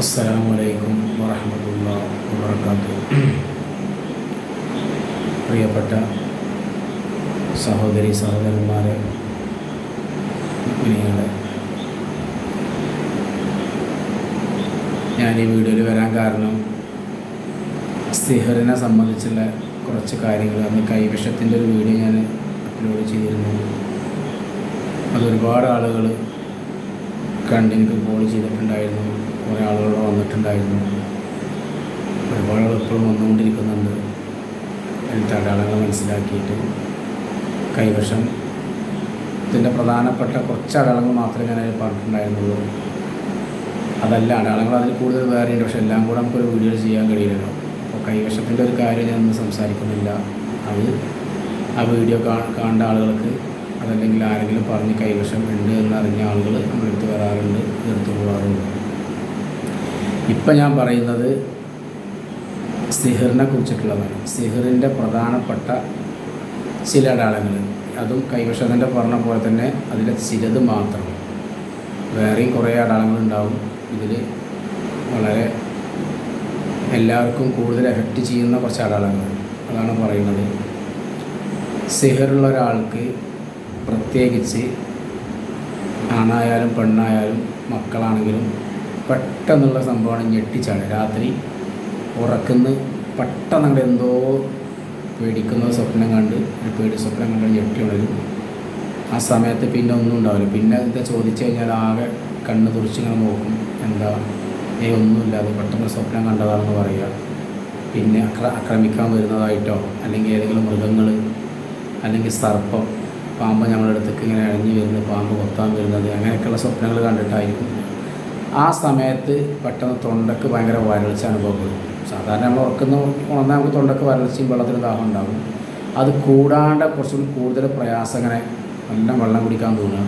അസ്സലാമു അലൈക്കും വറഹമത്തുള്ള വബർക്കാത്തു പ്രിയപ്പെട്ട സഹോദരി സഹോദരന്മാരെ കുഞ്ഞുങ്ങളെ ഞാൻ ഈ വീഡിയോയിൽ വരാൻ കാരണം സിഹറിനെ സംബന്ധിച്ചുള്ള കുറച്ച് കാര്യങ്ങൾ അന്ന് കൈവിഷത്തിന്റെ ഒരു വീഡിയോ ഞാൻ അപ്ലോഡ് ചെയ്തിരുന്നു. അതൊരുപാട് ആളുകൾ കണ്ട് എനിക്ക് കോൾ ചെയ്തിട്ടുണ്ടായിരുന്നു. കുറേ ആളുകൾ വന്നിട്ടുണ്ടായിരുന്നു. ഒരുപാട് ആളുകൾ ഇപ്പോഴും വന്നുകൊണ്ടിരിക്കുന്നുണ്ട്. അതിന്റെ അടയാളങ്ങൾ മനസ്സിലാക്കിയിട്ട്. കൈവശം. ഇതിന്റെ പ്രധാനപ്പെട്ട കുറച്ച് അടയാളങ്ങൾ മാത്രമേ ഞാൻ അതിൽ പറഞ്ഞിട്ടുണ്ടായിരുന്നുള്ളൂ. അതല്ല അടയാളങ്ങൾ അതിൽ കൂടുതൽ വേറെയുണ്ട്. പക്ഷെ എല്ലാം കൂടെ നമുക്കൊരു വീഡിയോ ചെയ്യാൻ കഴിയില്ലല്ലോ. അപ്പോൾ കൈവശത്തിന്റെ ഒരു കാര്യം ഞാൻ സംസാരിക്കുന്നില്ല. അത് ആ വീഡിയോ കാണേണ്ട ആളുകൾക്ക് അതല്ലെങ്കിൽ ആരെങ്കിലും പറഞ്ഞ് കൈവശം ഉണ്ട് എന്നറിഞ്ഞ ആളുകൾ നമ്മളെടുത്ത് വരാറുണ്ട് എടുത്തു പോകാറുണ്ട്. ഇപ്പം ഞാൻ പറയുന്നത് സിഹറിനെ കുറിച്ചിട്ടുള്ളതാണ്. സിഹറിന്റെ പ്രധാനപ്പെട്ട ചില അടയാളങ്ങൾ അതും കൈവശത്തിന്റെ പറഞ്ഞ പോലെ തന്നെ അതിലെ ചിലത് മാത്രം. വേറെയും കുറേ അടയാളങ്ങളുണ്ടാവും ഇതിൽ വളരെ എല്ലാവർക്കും കൂടുതൽ എഫക്റ്റ് ചെയ്യുന്ന കുറച്ച് അടയാളങ്ങൾ അതാണ് പറയുന്നത്. സിഹറുള്ള ഒരാൾക്ക് പ്രത്യേകിച്ച് ആണായാലും പെണ്ണായാലും മക്കളാണെങ്കിലും പെട്ടെന്നുള്ള സംഭവമാണ് ഞെട്ടിച്ചാണ് രാത്രി ഉറക്കുന്ന പെട്ടെന്ന് അങ്ങോട്ട് എന്തോ പേടിക്കുന്ന സ്വപ്നം കണ്ട് ഒരു പേടി സ്വപ്നം കണ്ട് ഞെട്ടി ഉണരും. ആ സമയത്ത് പിന്നെ ഒന്നും ഉണ്ടാവില്ല. പിന്നെ ഇത് ചോദിച്ചു കഴിഞ്ഞാൽ ആകെ കണ്ണ് തുറച്ചിങ്ങനെ നോക്കും. എന്താ? ഏ ഒന്നുമില്ല അത് പെട്ടെന്ന് സ്വപ്നം കണ്ടതാണെന്ന് പറയുക. പിന്നെ അക്ര ആക്രമിക്കാൻ വരുന്നതായിട്ടോ അല്ലെങ്കിൽ ഏതെങ്കിലും മൃഗങ്ങൾ അല്ലെങ്കിൽ സർപ്പം പാമ്പ് ഞങ്ങളുടെ അടുത്തേക്ക് ഇങ്ങനെ അഴിഞ്ഞു വരുന്നത് പാമ്പ് കൊത്താൻ വരുന്നത് അങ്ങനെയൊക്കെയുള്ള സ്വപ്നങ്ങൾ കണ്ടിട്ടായിരിക്കും. ആ സമയത്ത് പെട്ടെന്ന് തൊണ്ടക്ക് ഭയങ്കര വരൾച്ച അനുഭവപ്പെടും. സാധാരണ നമ്മൾ ഉറക്കുന്ന ഉണർന്നാൽ നമുക്ക് തൊണ്ടക്ക് വരൾച്ചയും വെള്ളത്തിന് ദാഹം ഉണ്ടാകും. അത് കൂടാണ്ട് കുറച്ചുകൂടി കൂടുതൽ പ്രയാസം ഇങ്ങനെ നല്ല വെള്ളം കുടിക്കാൻ തോന്നുക.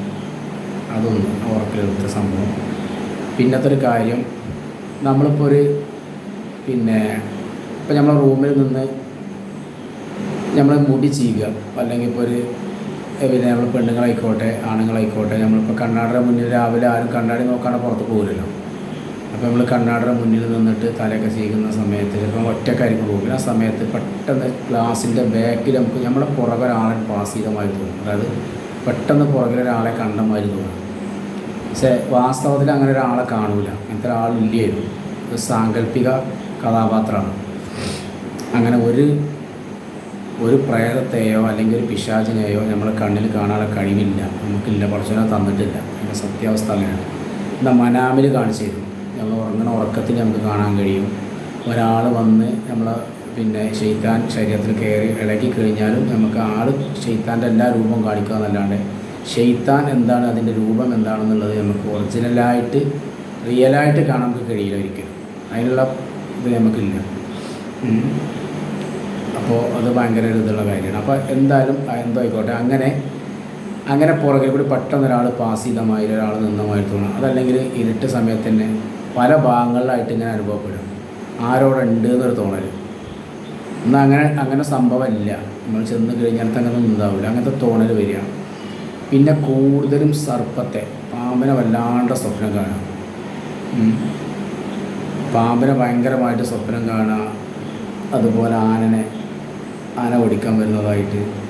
അതൊന്ന് ഉറക്കിലെടുത്ത സംഭവം. പിന്നത്തെ ഒരു കാര്യം നമ്മളിപ്പോൾ ഒരു പിന്നെ ഇപ്പം നമ്മളെ റൂമിൽ നിന്ന് നമ്മൾ മുടി ചെയ്യുക അല്ലെങ്കിൽ ഇപ്പോൾ ഒരു പിന്നെ നമ്മൾ പെണ്ണുങ്ങളായിക്കോട്ടെ ആണുങ്ങളായിക്കോട്ടെ നമ്മളിപ്പോൾ കണ്ണാടിയുടെ മുന്നിൽ രാവിലെ ആരും കണ്ണാടി നോക്കാണ്ട് പുറത്ത് പോകില്ലല്ലോ അപ്പോൾ നമ്മൾ കണ്ണാടിയുടെ മുന്നിൽ നിന്നിട്ട് തലയൊക്കെ ചെയ്യുന്ന സമയത്ത് ചിലപ്പോൾ ഒറ്റക്കായിരിക്കും റൂമിൽ ആ സമയത്ത് പെട്ടെന്ന് ഗ്ലാസിന്റെ ബാക്കിൽ നമുക്ക് നമ്മുടെ പുറകെ ഒരാളെ പാസ് ചെയ്ത മാതിരി തോന്നും. അതായത് പെട്ടെന്ന് പുറകിൽ ഒരാളെ കണ്ട മാതിരി തോന്നും. പക്ഷേ വാസ്തവത്തിൽ അങ്ങനെ ഒരാളെ കാണൂല. അങ്ങനത്തെ ഒരാളില്ലായിരുന്നു ഒരു സാങ്കല്പിക കഥാപാത്രമാണ്. അങ്ങനെ ഒരു ഒരു പ്രേതത്തെയോ അല്ലെങ്കിൽ ഒരു പിശാചിനെയോ നമ്മളെ കണ്ണിൽ കാണാനുള്ള കഴിവില്ല നമുക്കില്ല കുറച്ചൊക്കെ തന്നിട്ടില്ല. അതിന്റെ സത്യാവസ്ഥ അങ്ങനെയാണ്. എന്നാൽ മനാമിൽ കാണിച്ചു നമ്മൾ ഉറങ്ങണ ഉറക്കത്തിൽ നമുക്ക് കാണാൻ കഴിയും. ഒരാൾ വന്ന് നമ്മളെ പിന്നെ ഷെയ്ത്താൻ ശരീരത്തിൽ കയറി ഇളകി കഴിഞ്ഞാലും നമുക്ക് ആൾ ഷെയ്ത്താന്റെ എല്ലാ രൂപവും കാണിക്കുക എന്നല്ലാണ്ട് ഷെയ്ത്താൻ എന്താണ് അതിന്റെ രൂപം എന്താണെന്നുള്ളത് നമുക്ക് ഒറിജിനലായിട്ട് റിയലായിട്ട് കാണാൻ നമുക്ക് കഴിയില്ല ഒരിക്കലും. അതിനുള്ള ഇത് നമുക്കില്ല. അപ്പോൾ അത് ഭയങ്കര ഇതുള്ള കാര്യമാണ്. അപ്പോൾ എന്തായാലും എന്തോ ആയിക്കോട്ടെ അങ്ങനെ അങ്ങനെ പുറകിൽ കൂടി പെട്ടെന്ന് ഒരാൾ പാസ് ചെയ്ത മാതിരി ഒരാൾ നിന്ന മാതിരി തോന്നണം അതല്ലെങ്കിൽ ഇരുട്ട് സമയത്ത് തന്നെ പല ഭാഗങ്ങളിലായിട്ട് ഇങ്ങനെ അനുഭവപ്പെടും. ആരോടെ ഉണ്ട് എന്നൊരു തോന്നൽ എന്നാൽ അങ്ങനെ അങ്ങനെ സംഭവമില്ല. നമ്മൾ ചെന്ന് കഴിഞ്ഞാൽ ഒന്നും ഉണ്ടാവില്ല. അങ്ങനത്തെ തോന്നൽ വരിക. പിന്നെ കൂടുതലും സർപ്പത്തെ പാമ്പിനെ വല്ലാണ്ട സ്വപ്നം കാണാം. പാമ്പിനെ ഭയങ്കരമായിട്ട് സ്വപ്നം കാണുക. അതുപോലെ ആനനെ ആന ഓടിക്കാൻ വരുന്നതായിട്ട്.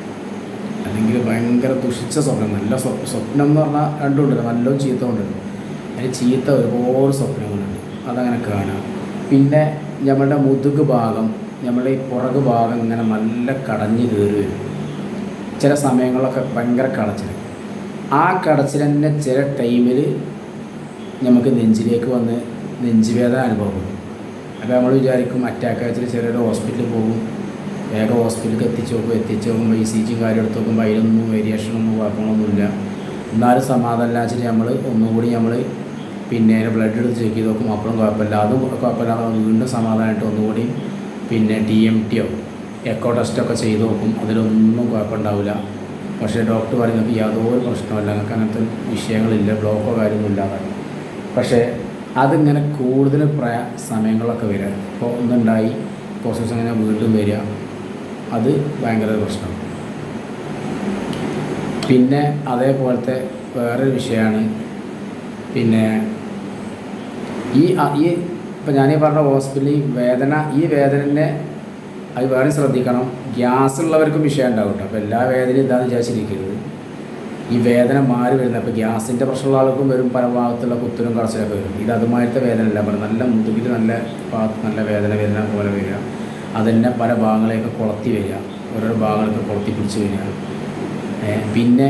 അല്ലെങ്കിൽ ഭയങ്കര ദുഷിച്ച സ്വപ്നം. നല്ല സ്വ- സ്വപ്നം എന്ന് പറഞ്ഞാൽ രണ്ടുമുണ്ടല്ലോ നല്ല ചീത്ത ഉണ്ടല്ലോ അതിന് ചീത്ത ഒരുപാട് സ്വപ്നങ്ങളുണ്ട്. അതങ്ങനെ കാണാം. പിന്നെ നമ്മളുടെ മുതുക് ഭാഗം നമ്മളുടെ ഈ പുറകു ഭാഗം ഇങ്ങനെ നല്ല കടഞ്ഞ് കയറി വരും. ചില സമയങ്ങളിലൊക്കെ ഭയങ്കര കടച്ചിൽ ആ കടച്ചിൽ തന്നെ ചില ടൈമിൽ നമുക്ക് നെഞ്ചിലേക്ക് വന്ന് നെഞ്ചുവേദന അനുഭവപ്പെടും. അപ്പോൾ നമ്മൾ വിചാരിക്കും അറ്റാക്ക് വെച്ചിട്ട് ചെറിയൊരു ഹോസ്പിറ്റലിൽ പോകും. വേഗം ഹോസ്പിറ്റലിൽ എത്തിച്ച് നോക്കും എത്തിച്ച് നോക്കുമ്പോൾ ഇ സി ജിയും കാര്യം എടുത്ത് നോക്കുമ്പോൾ അതിലൊന്നും വേരിയേഷനൊന്നും കുഴപ്പങ്ങളൊന്നുമില്ല. എന്നാലും സമാധാനം വെച്ചിട്ട് നമ്മൾ ഒന്നുകൂടി നമ്മൾ പിന്നെ ബ്ലഡ് എടുത്ത് ചെക്ക് ചെയ്ത് നോക്കും അപ്പോഴും കുഴപ്പമില്ല. അതും കുഴപ്പമില്ലാതെ വീണ്ടും സമാധാനമായിട്ട് ഒന്നുകൂടി പിന്നെ ടി എം ടിയോ എക്കോ ടെസ്റ്റൊക്കെ ചെയ്ത് നോക്കും. അതിലൊന്നും കുഴപ്പമുണ്ടാവില്ല. പക്ഷേ ഡോക്ടർ പറയുന്നത് യാതൊരു പ്രശ്നമല്ല നിങ്ങൾക്ക് അങ്ങനത്തെ വിഷയങ്ങളില്ല. ബ്ലോക്കോ കാര്യമൊന്നും ഇല്ലാതെ. പക്ഷേ അതിങ്ങനെ കൂടുതൽ പ്രയ സമയങ്ങളൊക്കെ വരിക. ഇപ്പോൾ ഒന്നുണ്ടായി. പ്രോസസ്സ് അങ്ങനെ വീണ്ടും വരിക. അത് ഭയങ്കര പ്രശ്നം. പിന്നെ അതേപോലത്തെ വേറൊരു വിഷയമാണ് പിന്നെ ഈ ഈ ഇപ്പം ഞാനീ പറഞ്ഞ ഹോസ്പിറ്റലിൽ വേദന ഈ വേദനനെ അത് വേറെ ശ്രദ്ധിക്കണം. ഗ്യാസ് ഉള്ളവർക്കും വിഷയം ഉണ്ടാവും കേട്ടോ അപ്പോൾ എല്ലാ വേദനയും എന്താണെന്ന് വിചാരിച്ചിരിക്കരുത്. ഈ വേദന മാറി വരുന്നത് അപ്പോൾ ഗ്യാസിന്റെ പ്രശ്നമുള്ള ആൾക്കും വരും പല ഭാഗത്തുള്ള കുത്തലും കടച്ചിലൊക്കെ വരും. ഇത് അതുമായിട്ട് വേദന അല്ല നല്ല മുതുകിൽ നല്ല ഭാഗത്ത് നല്ല വേദന വേദന പോലെ വരിക. അതന്നെ പല ഭാഗങ്ങളെയൊക്കെ കുളത്തി വരിക. ഓരോരോ ഭാഗങ്ങളൊക്കെ കുളത്തി പിടിച്ച് വരിക. പിന്നെ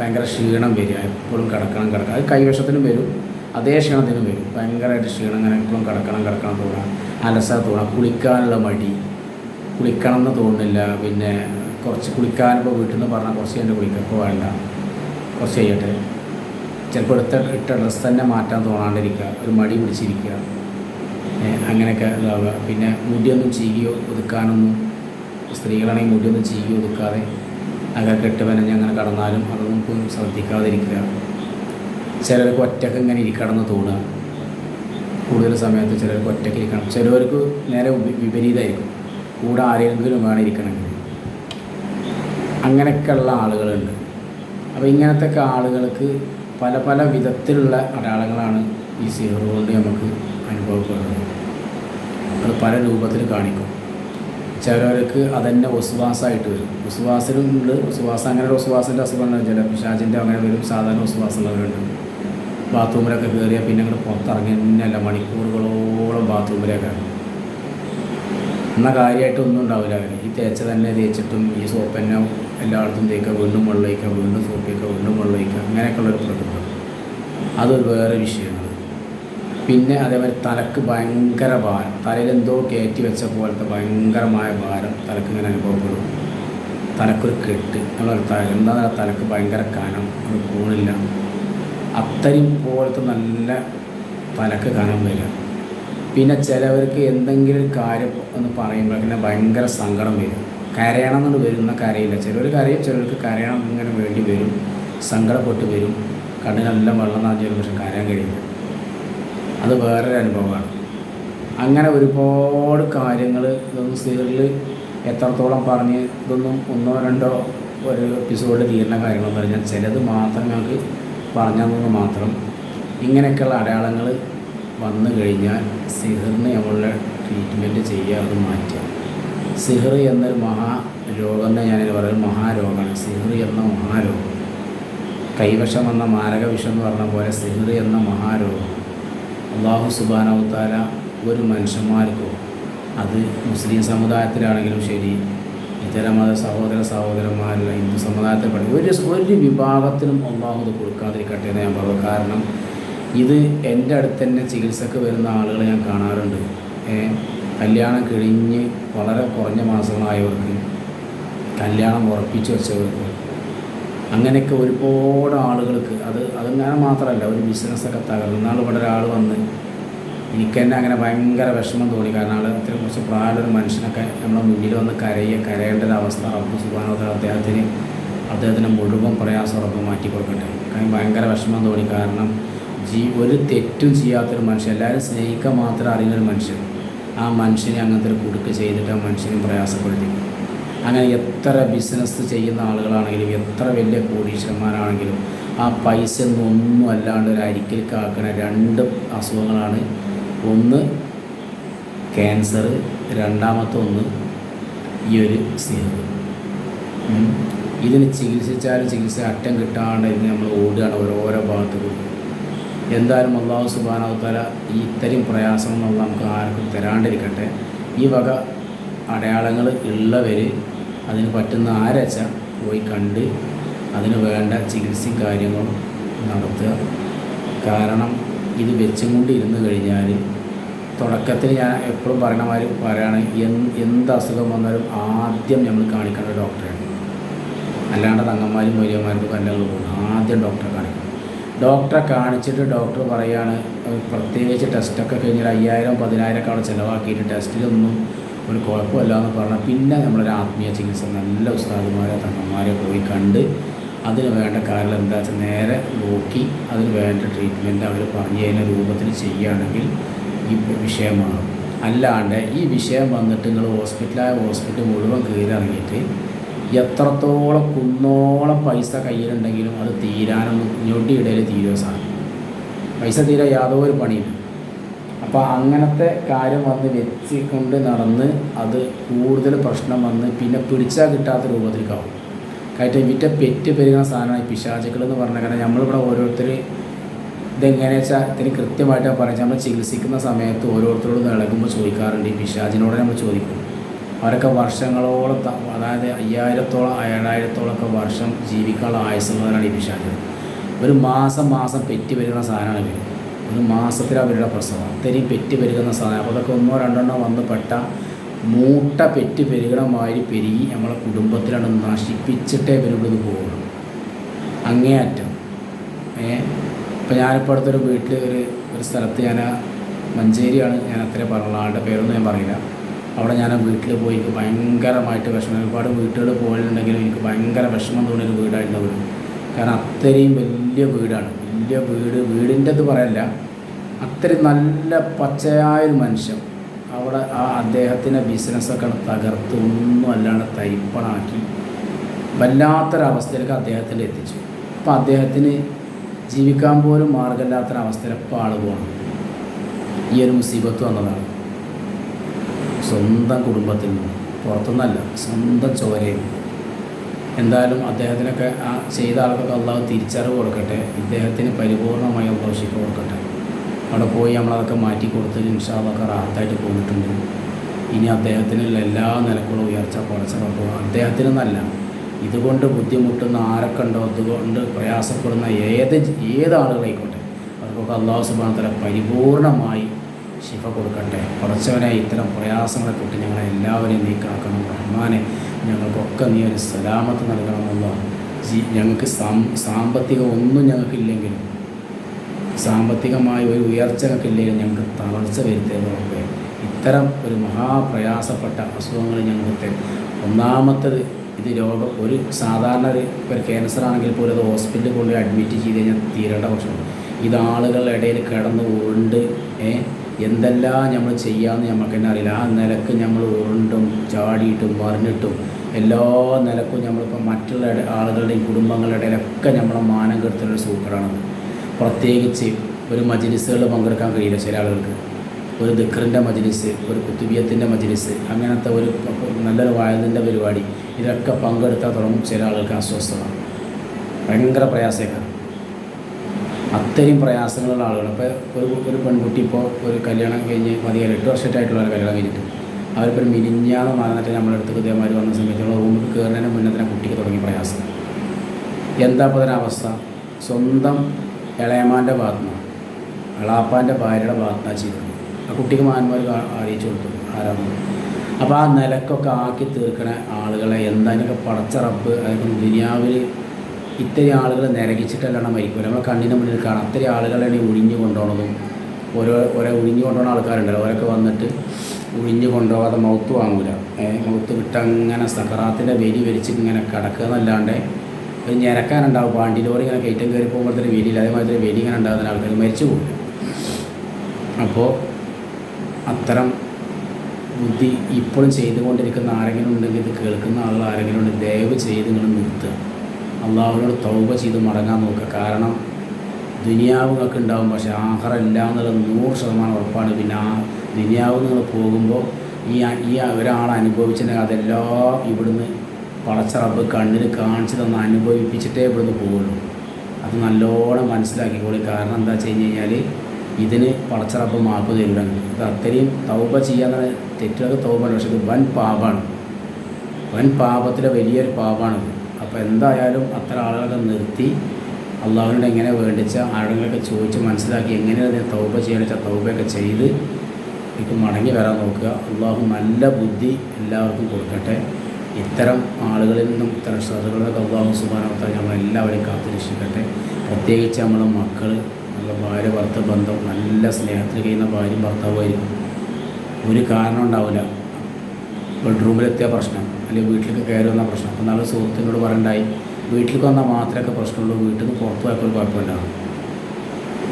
ഭയങ്കര ക്ഷീണം വരിക. എപ്പോഴും കിടക്കണം കിടക്കണം. അത് കൈവശത്തിനും വരും. അതേ ക്ഷീണത്തിനും വരും. ഭയങ്കരമായിട്ട് ക്ഷീണം ഇങ്ങനെ എപ്പോഴും കിടക്കണം കിടക്കണം തോന്നുക അലസ തോന്നുക കുളിക്കാനുള്ള മടി. കുളിക്കണം എന്ന് തോന്നുന്നില്ല. പിന്നെ കുറച്ച് കുളിക്കാനിപ്പോൾ വീട്ടിൽ നിന്ന് പറഞ്ഞാൽ കുറച്ച് കഴിഞ്ഞ് കുളിക്കപ്പോൾ വേണ്ട. കുറച്ച് കഴിയട്ടെ ചിലപ്പോൾ എടുത്ത ഇട്ട ഡ്രസ്സ് തന്നെ മാറ്റാൻ തോന്നാണ്ടിരിക്കുക. ഒരു മടി പിടിച്ചിരിക്കുക. അങ്ങനെയൊക്കെ ഇതാവുക. പിന്നെ മുടിയൊന്നും ചീകിയോ ഒതുക്കാനൊന്നും സ്ത്രീകളാണെങ്കിൽ മുടിയൊന്നും ചീകി ഒതുക്കാതെ അകക്കെട്ട് കെട്ട് വനഞ്ഞ് അങ്ങനെ കടന്നാലും അതൊന്നും ശ്രദ്ധിക്കാതിരിക്കുക. ചിലർക്ക് ഒറ്റയ്ക്ക് ഇങ്ങനെ ഇരിക്കണമെന്ന് തോന്നുക. കൂടുതൽ സമയത്ത് ചിലർക്ക് ഒറ്റയ്ക്ക് ഇരിക്കണം. ചിലവർക്ക് നേരെ വിപരീതമായിരിക്കും കൂടെ ആരെങ്കിലും വേണം ഇരിക്കണമെങ്കിൽ. അങ്ങനെയൊക്കെയുള്ള ആളുകളുണ്ട്. അപ്പോൾ ഇങ്ങനത്തെ ആളുകൾക്ക് പല പല വിധത്തിലുള്ള അടയാളങ്ങളാണ് ഈ സീറോ കൊണ്ട് നമുക്ക് അനുഭവപ്പെടുന്നത് അത് പല രൂപത്തിൽ കാണിക്കും. ചിലവർക്ക് അതന്നെ ഉസ്വാസമായിട്ട് വരും. ഉസ്വാസനുണ്ട് ഉസ്വാസം അങ്ങനെ ഒരു വസുവാസിന്റെ അസുഖമുണ്ട് ചില പിശാചിന്റെ അങ്ങനെ വരും. സാധാരണ ഉസ്വാസമുള്ളവരുണ്ട് ബാത്റൂമിലൊക്കെ കയറിയാൽ പിന്നെ അങ്ങോട്ട് പുറത്തിറങ്ങി തന്നെയല്ല മണിക്കൂറുകളോളം ബാത്റൂമിലേക്കാണ് എന്നാൽ കാര്യമായിട്ടൊന്നും ഉണ്ടാവില്ല. അവർ ഈ തേച്ച തന്നെ തേച്ചിട്ടും ഈ സോപ്പ് തന്നെ എല്ലായിടത്തും തേക്കുക വീണ്ടും വെള്ളം വയ്ക്കുക വീണ്ടും സോപ്പ് വയ്ക്കുക വീണ്ടും വെള്ളം ഒഴിക്കുക അങ്ങനെയൊക്കെയുള്ളൊരു പ്രകൃതം. അതൊരു വേറെ വിഷയമാണ്. പിന്നെ അതേമാതിരി തലക്ക് ഭയങ്കര ഭാരം. തലയിൽ എന്തോ കയറ്റി വെച്ച പോലത്തെ ഭയങ്കരമായ ഭാരം തലക്ക് ഇങ്ങനെ അനുഭവപ്പെടും. തലക്കൊരു കെട്ട്. നമ്മളൊരു തല എന്താ തലക്ക് ഭയങ്കര കനം ഒരു കൂണില്ല. അത്രയും പോലത്തെ നല്ല തലക്ക് കനം വരിക. പിന്നെ ചിലവർക്ക് എന്തെങ്കിലും ഒരു കാര്യം എന്ന് പറയുമ്പോൾ പിന്നെ ഭയങ്കര സങ്കടം വരും. കരയണം എന്നുള്ള വരുന്ന കരയില്ല. ചിലർ കരയും ചിലർക്ക് കരയണം ഇങ്ങനെ വേണ്ടി വരും. സങ്കടപ്പെട്ട് വരും. കണ്ണിനെല്ലാം വെള്ളം നിറഞ്ഞു വരും പക്ഷെ കരയാൻ കഴിയില്ല. അത് വേറൊരു അനുഭവമാണ്. അങ്ങനെ ഒരുപാട് കാര്യങ്ങൾ ഇതൊന്നും സീരിയലിൽ എത്രത്തോളം പറഞ്ഞ് ഇതൊന്നും ഒന്നോ രണ്ടോ ഒരു എപ്പിസോഡ് തീരുന്ന കാര്യങ്ങളെന്ന് പറഞ്ഞാൽ ചിലത് മാത്രം ഞങ്ങൾക്ക് പറഞ്ഞു മാത്രം. ഇങ്ങനെയൊക്കെയുള്ള അടയാളങ്ങൾ വന്നു കഴിഞ്ഞാൽ സിഹറിന് നമ്മളുടെ ട്രീറ്റ്മെന്റ് ചെയ്യുക അത് മാറ്റുക. സിഹർ എന്നൊരു മഹാ രോഗം എന്ന് ഞാനിത് പറയുന്നത് മഹാരോഗമാണ്. സിഹർ എന്ന മഹാരോഗം. കൈവശം എന്ന മാരകവിഷം എന്ന് പറഞ്ഞ പോലെ സിഹർ എന്ന മഹാരോഗം. അള്ളാഹു സുബാനവത്താല ഒരു മനുഷ്യന്മാർക്കോ അത് മുസ്ലിം സമുദായത്തിലാണെങ്കിലും ശരി ഇതര മത സഹോദര സഹോദരന്മാരുടെ ഹിന്ദു സമുദായത്തെ പഠി ഒരു ഒരു വിഭാഗത്തിനും അള്ളാഹു ഇത് കൊടുക്കാതിരിക്കട്ടെ എന്ന് ഞാൻ പറഞ്ഞു കാരണം ഇത് എന്റെ അടുത്ത് തന്നെ ചികിത്സക്ക് വരുന്ന ആളുകളെ ഞാൻ കാണാറുണ്ട്. കല്യാണം കഴിഞ്ഞ് വളരെ കുറഞ്ഞ മാസങ്ങളായവർക്ക് കല്യാണം ഉറപ്പിച്ച് വെച്ചവർക്ക് അങ്ങനെയൊക്കെ ഒരുപാട് ആളുകൾക്ക് അത് അതങ്ങനെ മാത്രമല്ല ഒരു ബിസിനസ്സൊക്കെ തകർന്നു. ഇന്നാൾ ഇവിടെ ഒരാൾ വന്ന് എനിക്ക് തന്നെ അങ്ങനെ ഭയങ്കര വിഷമം തോന്നി. കാരണം ആൾ അത്രയും കുറച്ച് പ്രായമുള്ള ഒരു മനുഷ്യനൊക്കെ നമ്മുടെ മുന്നിൽ വന്ന് കരയുക കരയേണ്ട ഒരു അവസ്ഥ. റബ്ബ് സുബാനോദ അദ്ദേഹത്തിന് അദ്ദേഹത്തിന് മുഴുവൻ പ്രയാസം റബ്ബ് മാറ്റി കൊടുക്കട്ടെ. കാരണം ഭയങ്കര വിഷമം തോന്നി. കാരണം ജീ ഒരു തെറ്റും ചെയ്യാത്തൊരു മനുഷ്യൻ എല്ലാവരും സ്നേഹിക്കാൻ മാത്രം അറിയുന്നൊരു മനുഷ്യൻ ആ മനുഷ്യനെ അങ്ങനത്തെ ഒരു കുടുക്ക് ചെയ്തിട്ട് ആ മനുഷ്യനെ പ്രയാസപ്പെടുത്തി. അങ്ങനെ എത്ര ബിസിനസ് ചെയ്യുന്ന ആളുകളാണെങ്കിലും എത്ര വലിയ കോടീശ്വരന്മാരാണെങ്കിലും ആ പൈസ ഒന്നും അല്ലാണ്ട് ഒരു അരിക്കൽ കാക്കണ രണ്ട് അസുഖങ്ങളാണ്. ഒന്ന് ക്യാൻസർ രണ്ടാമത്തെ ഒന്ന് ഈ ഒരു സിഹർ. ഇതിന് ചികിത്സിച്ചാലും ചികിത്സ അറ്റം കിട്ടാണ്ട് ഇതിന് നമ്മൾ ഓടുകയാണ് ഓരോരോ ഭാഗത്തു കൂടി എന്തായാലും അള്ളാഹു സുബാനാവത്താല ഈ ഇത്തരം പ്രയാസങ്ങളൊന്നും നമുക്ക് ആർക്കും തരാണ്ടിരിക്കട്ടെ. ഈ വക അടയാളങ്ങൾ ഉള്ളവർ അതിന് പറ്റുന്ന ആരച്ച പോയി കണ്ട് അതിന് വേണ്ട ചികിത്സയും കാര്യങ്ങളും നടത്തുക. കാരണം ഇത് വെച്ചും കൊണ്ട് ഇരുന്ന് കഴിഞ്ഞാൽ തുടക്കത്തിൽ ഞാൻ എപ്പോഴും പറയണ മാതിരി പറയുകയാണ് എന്ത് അസുഖം വന്നാലും ആദ്യം നമ്മൾ കാണിക്കേണ്ട ഡോക്ടറാണ് അല്ലാണ്ട് തങ്ങന്മാരും വലിയമാർക്ക് കല്ലങ്ങൾ പോകുന്നു ആദ്യം ഡോക്ടറെ കാണിക്കണം. ഡോക്ടറെ കാണിച്ചിട്ട് ഡോക്ടർ പറയുകയാണ് പ്രത്യേകിച്ച് ടെസ്റ്റൊക്കെ കഴിഞ്ഞാൽ അയ്യായിരം പതിനായിരം ഒക്കെ അവിടെ ചിലവാക്കിയിട്ട് ടെസ്റ്റിലൊന്നും ഒരു കുഴപ്പമില്ല എന്ന് പറഞ്ഞാൽ പിന്നെ നമ്മളൊരു ആത്മീയ ചികിത്സ നല്ല ഉസ്താദുമാരെ തങ്ങന്മാരെ പോയി കണ്ട് അതിന് വേണ്ട കാരണം എന്താ വെച്ചാൽ നേരെ നോക്കി അതിന് വേണ്ട ട്രീറ്റ്മെന്റ് അവർ പറഞ്ഞു കഴിഞ്ഞ രൂപത്തിൽ ചെയ്യുകയാണെങ്കിൽ ഈ വിഷയം മാറും അല്ലാണ്ട് ഈ വിഷയം വന്നിട്ട് നിങ്ങൾ ഹോസ്പിറ്റലായ ഹോസ്പിറ്റൽ മുഴുവൻ കയറി ഇറങ്ങിയിട്ട് എത്രത്തോളം കുന്നോളം പൈസ കയ്യിലുണ്ടെങ്കിലും അത് തീരാനൊന്നും ഞൊടിയിടയിൽ തീരുമോ സാധനം പൈസ തീരാൻ യാതൊരു പണിയില്ല. അപ്പോൾ അങ്ങനത്തെ കാര്യം വന്ന് വെച്ച് കൊണ്ട് നടന്ന് അത് കൂടുതൽ പ്രശ്നം വന്ന് പിന്നെ പിടിച്ചാൽ കിട്ടാത്ത രൂപത്തിലേക്കാവും. കാര്യം വിറ്റ പെറ്റ് പെരുകുന്ന സാധനമാണ് പിശാചുക്കൾ എന്ന് പറഞ്ഞ കാരണം നമ്മളിവിടെ ഓരോരുത്തർ ഇതെങ്ങനെ വെച്ചാൽ ഇതിന് കൃത്യമായിട്ട് പറഞ്ഞാൽ നമ്മൾ ചികിത്സിക്കുന്ന സമയത്ത് ഓരോരുത്തരോട് ഇളകുമ്പോൾ ചോദിക്കാറുണ്ട് ഈ പിശാചിനോട് നമ്മൾ ചോദിക്കും. അവരൊക്കെ വർഷങ്ങളോളം അതായത് അയ്യായിരത്തോളം ഏഴായിരത്തോളം ഒക്കെ വർഷം ജീവിക്കാനുള്ള ആയുസ്സുള്ളവരാണ് ഈ പിശാചികൾ ഒരു മാസം മാസം പെറ്റ് പെരുകുന്ന സാധനമാണ് ഇവർ ഒരു മാസത്തിൽ അവരുടെ പ്രസവം. അത്രയും പെറ്റ് പെരുകുന്ന സാധനം അപ്പോൾ അതൊക്കെ ഒന്നോ രണ്ടെണ്ണോ വന്ന് പെട്ട മൂട്ട പെറ്റ് മാതിരി പെരുകി നമ്മളെ കുടുംബത്തിലാണ് നശിപ്പിച്ചിട്ടേ ഇവരിവിടുന്ന് പോകുള്ളൂ അങ്ങേയറ്റം. ഏ? ഇപ്പം ഞാനിപ്പോൾ അടുത്തൊരു വീട്ടിൽ ഒരു ഒരു സ്ഥലത്ത് ഞാൻ മഞ്ചേരിയാണ് ഞാൻ അത്രേ പറഞ്ഞുള്ള. ആളുടെ പേരൊന്നും ഞാൻ പറയില്ല. അവിടെ ഞാൻ വീട്ടിൽ പോയി എനിക്ക് ഭയങ്കരമായിട്ട് വിഷമം. ഒരുപാട് വീട്ടുകൾ പോയിട്ടുണ്ടെങ്കിലും എനിക്ക് ഭയങ്കര വിഷമം തോന്നിയൊരു വീടായിരുന്നു വീട് കാരണം അത്രയും വലിയ വീടാണ്. വലിയ വീട് വീടിന്റെ അത് പറയല്ല. അത്രയും നല്ല പച്ചയായൊരു മനുഷ്യൻ. അവിടെ ആ അദ്ദേഹത്തിന്റെ ബിസിനസ്സൊക്കെ തകർത്ത് ഒന്നും അല്ലാണ്ട് തൈപ്പണാക്കി വല്ലാത്തൊരവസ്ഥയിലേക്ക് അദ്ദേഹത്തിന്റെ എത്തിച്ചു. അപ്പോൾ അദ്ദേഹത്തിന് ജീവിക്കാൻ പോലും മാർഗമില്ലാത്തൊരവസ്ഥയിൽ ഇപ്പോൾ ആൾ പോകണം ഈ ഒരു മുസീബത്ത് വന്നതാണ്. സ്വന്തം കുടുംബത്തിൽ നിന്ന് പുറത്തുനിന്നല്ല സ്വന്തം ചോരയും എന്തായാലും അദ്ദേഹത്തിനൊക്കെ ആ ചെയ്ത ആൾക്കൊക്കെ അള്ളാഹ് തിരിച്ചറിവ് കൊടുക്കട്ടെ. ഇദ്ദേഹത്തിന് പരിപൂർണമായി അള്ളാഹു കൊടുക്കട്ടെ. അവിടെ പോയി നമ്മളതൊക്കെ മാറ്റി കൊടുത്ത് ഇൻഷാള്ളൊക്കെ റാഹത്തായിട്ട് പോയിട്ടുണ്ട് ഇനി അദ്ദേഹത്തിനുള്ള എല്ലാ നിലക്കുള്ള ഉയർച്ച കുറച്ച കൊണ്ടുപോകും അദ്ദേഹത്തിനെന്നല്ല. ഇതുകൊണ്ട് ബുദ്ധിമുട്ടുന്ന ആരൊക്കെ ഉണ്ടോ? അതുകൊണ്ട് പ്രയാസപ്പെടുന്ന ഏത് ഏത് ആളുകളായിക്കോട്ടെ? അവർക്കൊക്കെ അള്ളാഹു സുബാനത്തല പരിപൂർണമായി ശിഫ കൊടുക്കട്ടെ. കുറച്ചവനെ ഇത്തരം പ്രയാസങ്ങളെ തൊട്ട് ഞങ്ങളെ എല്ലാവരെയും നീക്കാക്കണം. കാക്കണം റഹ്മാനെ ഞങ്ങൾക്കൊക്കെ നീ ഒരു സലാമത്ത് നൽകണമെന്നോ ജീ ഞങ്ങൾക്ക് സാമ്പത്തികം ഒന്നും ഞങ്ങൾക്കില്ലെങ്കിലും സാമ്പത്തികമായ ഒരു ഉയർച്ച ഞങ്ങൾക്കില്ലെങ്കിൽ ഞങ്ങൾക്ക് തളർച്ച വരുത്തേണ്ടതൊക്കെ ഇത്തരം ഒരു മഹാപ്രയാസപ്പെട്ട അസുഖങ്ങൾ ഞങ്ങൾക്ക് ഒന്നാമത്തത് ഇത് രോഗം ഒരു സാധാരണ ഒരു ഒരു ക്യാൻസർ ആണെങ്കിൽ പോലും അത് ഹോസ്പിറ്റലിൽ കൊണ്ടുപോയി അഡ്മിറ്റ് ചെയ്ത് കഴിഞ്ഞാൽ തീരേണ്ട പ്രശ്നം ഇത് ആളുകളുടെ ഇടയിൽ കിടന്ന് ഉരുണ്ട് എന്തെല്ലാം നമ്മൾ ചെയ്യാമെന്ന് നമുക്ക് തന്നെ അറിയില്ല. ആ നിലയ്ക്ക് നമ്മൾ ഉരുണ്ടും ചാടിയിട്ടും പറഞ്ഞിട്ടും എല്ലാ നിലക്കും നമ്മളിപ്പോൾ മറ്റുള്ള ആളുകളുടെയും കുടുംബങ്ങളുടെ ഇടയിലൊക്കെ നമ്മളെ മാനം കെടുത്തുന്നൊരു സൂക്കറാണത് പ്രത്യേകിച്ച് ഒരു മജിലിസുകളിൽ പങ്കെടുക്കാൻ കഴിയില്ല ചില ആളുകൾക്ക്. ഒരു ദിക്റിന്റെ മജ്ലിസ് ഒരു കുത്തുബിയത്തിന്റെ മജ്ലിസ് അങ്ങനത്തെ ഒരു നല്ലൊരു വായതിന്റെ പരിപാടി ഇതൊക്കെ പങ്കെടുത്താൽ തുടങ്ങും ചില ആളുകൾക്ക് അസ്വസ്ഥത ഭയങ്കര പ്രയാസക്കാണ് അത്രയും പ്രയാസങ്ങളുള്ള ആളുകൾ. ഇപ്പോൾ ഒരു ഒരു പെൺകുട്ടി ഇപ്പോൾ ഒരു കല്യാണം കഴിഞ്ഞ് മതിയായി എട്ട് വർഷമായിട്ടുള്ള കല്യാണം കഴിഞ്ഞിട്ട് അവരിപ്പോൾ മിനിഞ്ഞാന്ന് പറഞ്ഞിട്ട് നമ്മുടെ അടുത്ത് വന്ന സമയത്തുള്ള റൂമിൽ കയറുന്നതിന് മുന്നേ തന്നെ കുട്ടിക്ക് തുടങ്ങി പ്രയാസം. എന്താ ഇപ്പോൾ അവസ്ഥ? സ്വന്തം ഇളയമാന്റെ ഭാഗത്തുനിന്ന് ഇളാപ്പാന്റെ ഭാര്യയുടെ ഭാഗത്താണ് ചെയ്തത്. ആ കുട്ടിക്ക് മാന്മാർ അറിയിച്ചു കൊടുത്തു. ആരാണ്? അപ്പോൾ ആ നിലക്കൊക്കെ ആക്കി തീർക്കണ ആളുകളെ എന്തായാലും പടച്ചറപ്പ് അതൊക്കെ ദുനിയാവിൽ ഇത്തരം ആളുകൾ നിരകിച്ചിട്ടല്ലാണ് മരിക്കുക. നമ്മൾ കണ്ണിന്റെ മുന്നിൽ കാണാം. അത്തരം ആളുകളാണ് ഈ ഒഴിഞ്ഞു കൊണ്ടുപോകണതും ഓരോ ഓരോ ഒഴിഞ്ഞു കൊണ്ടുപോകുന്ന ആൾക്കാരുണ്ടല്ലോ. അവരൊക്കെ വന്നിട്ട് ഒഴിഞ്ഞു കൊണ്ടുപോകാതെ മൗത്ത് വാങ്ങൂല. മൗത്ത് വിട്ടങ്ങനെ സക്കറാത്തിന്റെ വെരി വലിച്ച് ഇങ്ങനെ കിടക്കുക എന്നല്ലാണ്ട് ഒരു ഞരക്കാനുണ്ടാവും. പാണ്ടി ലോറി ഇങ്ങനെ കയറ്റം കയറി പോകുമ്പോഴത്തേന് വെലിയിൽ അതേമാതിരി വെലി ഇങ്ങനെ ഉണ്ടാകുന്ന ആൾക്കാർ മരിച്ചു പോകും അപ്പോൾ അത്തരം ബുദ്ധി ഇപ്പോഴും ചെയ്തുകൊണ്ടിരിക്കുന്ന ആരെങ്കിലും ഉണ്ടെങ്കിൽ ഇത് കേൾക്കുന്ന ആളുകൾ ആരെങ്കിലും ഉണ്ടെങ്കിൽ ദയവ് ചെയ്ത് നിങ്ങൾ നിർത്തുക. അള്ളാഹുവിനോട് തൗബ ചെയ്ത് മടങ്ങാൻ നോക്കുക. കാരണം ദുനിയാവ് നിങ്ങൾക്ക് ഉണ്ടാവും. പക്ഷേ ആഹാരം ഇല്ല എന്നുള്ള നൂറ് ശതമാനം ഉറപ്പാണ്. പിന്നെ ആ ദുനിയാവ് നിങ്ങൾ പോകുമ്പോൾ ഈ ഈ ഒരാൾ അനുഭവിച്ചിട്ടുണ്ടെങ്കിൽ അതെല്ലാം ഇവിടുന്ന് പടച്ച റബ്ബ് കണ്ണിന് കാണിച്ചു തന്ന് അനുഭവിപ്പിച്ചിട്ടേ ഇവിടുന്ന് പോവുള്ളൂ അത് നല്ലോണം മനസ്സിലാക്കിക്കോളി. കാരണം എന്താ വെച്ച് കഴിഞ്ഞ് കഴിഞ്ഞാൽ ഇതിന് പടച്ച റബ്ബ് മാപ്പ് തരില്ല ഇത് അത്രയും തൗബ ചെയ്യാന്ന് തെറ്റുകൾ തൗബാണ് പക്ഷെ ഇത് വൻ പാപമാണ് വൻ പാപത്തിലെ വലിയൊരു പാപമാണിത് അപ്പോൾ എന്തായാലും അത്ര ആളുകളൊക്കെ നിർത്തി അള്ളാഹുവിനോട് എങ്ങനെ വേണ്ടിച്ച ആളുകളൊക്കെ ചോദിച്ച് മനസ്സിലാക്കി എങ്ങനെ അതിനെ തൗബ ചെയ്യാൻ വെച്ചാൽ തൗബയൊക്കെ ചെയ്ത് എനിക്ക് മടങ്ങി വരാൻ നോക്കുക. അള്ളാഹു നല്ല ബുദ്ധി എല്ലാവർക്കും കൊടുക്കട്ടെ. ഇത്തരം ആളുകളിൽ നിന്നും ഇത്തരം ശ്രദ്ധകളൊക്കെ അള്ളാഹു സുബാനോത്ത നമ്മൾ എല്ലാവരെയും കാത്തു രക്ഷിക്കട്ടെ പ്രത്യേകിച്ച് നമ്മളെ മക്കൾ നല്ല ഭാര്യ ഭർത്ത ബന്ധം നല്ല സ്നേഹത്തിൽ കഴിയുന്ന ഭാര്യയും ഭർത്താവുമായിരിക്കും ഒരു കാരണം ഉണ്ടാവില്ല. ബെഡ്റൂമിലെത്തിയ പ്രശ്നം. അല്ലെങ്കിൽ വീട്ടിലേക്ക് കയറി വന്ന പ്രശ്നം. അപ്പോൾ നാളെ സുഹൃത്തിനോട് പറയണ്ടായി. വീട്ടിലേക്ക് വന്നാൽ മാത്രമേ പ്രശ്നമുള്ളൂ. വീട്ടിൽ നിന്ന് പുറത്ത് പോയപ്പോൾ ഒരു കുഴപ്പമില്ല.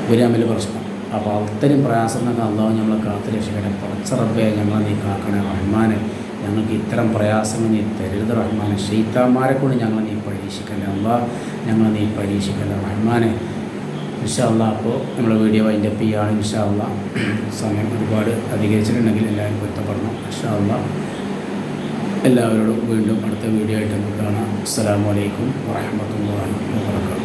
ഇവർ തമ്മിൽ പ്രശ്നം. അപ്പോൾ അത്രയും പ്രയാസം എന്നൊക്കെ അള്ളാഹു നമ്മളെ കാത്തു രക്ഷിക്കട്ടെ. പടച്ച റബ്ബെ ഞങ്ങളെ നീ കാക്കണേ റഹ്മാനെ. ഞങ്ങൾക്ക് ഇത്തരം പ്രയാസങ്ങൾ നീ തരരുത് റഹ്മാനെ. ഷെയ്ത്താന്മാരെ കൊണ്ട് ഞങ്ങളെ നീ പരീക്ഷിക്കല്ലേ അള്ളാഹ് ഞങ്ങളെ നീ പരീക്ഷിക്കല്ലേ റഹ്മാനെ. ഇൻഷാല്ല അപ്പോൾ നമ്മുടെ വീഡിയോ അതിന്റെ അപ്പ് ചെയ്യുകയാണ് ഇൻഷാല്ല സമയം ഒരുപാട് അധികരിച്ചിട്ടുണ്ടെങ്കിൽ എല്ലാവരും പൊരുത്തപ്പെടണം. ഇൻഷാല്ല എല്ലാവരോടും വീണ്ടും അടുത്ത വീഡിയോ ആയിട്ട് നമുക്ക് കാണാം. അസ്സാം വലൈക്കും വാഹമത്തല്ലാ വാബർക്കാത്തു